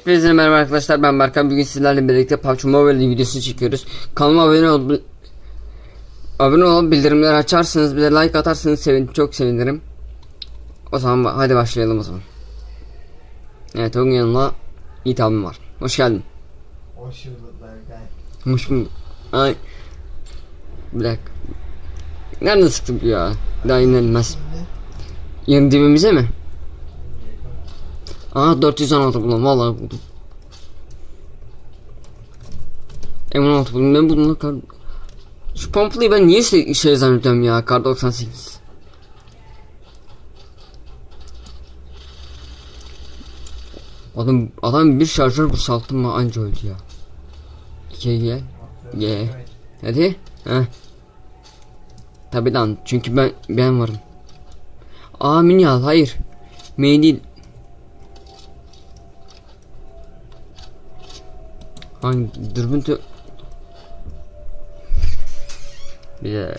Hepinize merhaba arkadaşlar ben Berkan. Bugün sizlerle birlikte PUBG Mobile videosu çekiyoruz. Kanalıma abone ol abone olup bildirimleri açarsınız bir de like atarsanız sevin çok sevinirim. O zaman hadi başlayalım o zaman. Evet onun yanında Yiğit abim var. Hoş geldin. Hoş bulduk Berkay. hoş bulduk. Ay. Bir dakika. Nerede sıktık ya? Daha Şimdi? Yanı dibimize mi Aa 416 buldum vallahi buldum. M16 buldum ben bununla kar... Şu pompalıyı ben niye şey, şey zannediyorum ya kar 98. Adam adam bir şarjör boşalttım mı anca öldü ya. İkiye gel. Ye. Hadi. Heh. Tabi lan çünkü ben ben varım. Aa mini al hayır. Mini değil. Hangi dürbün tü... Bir de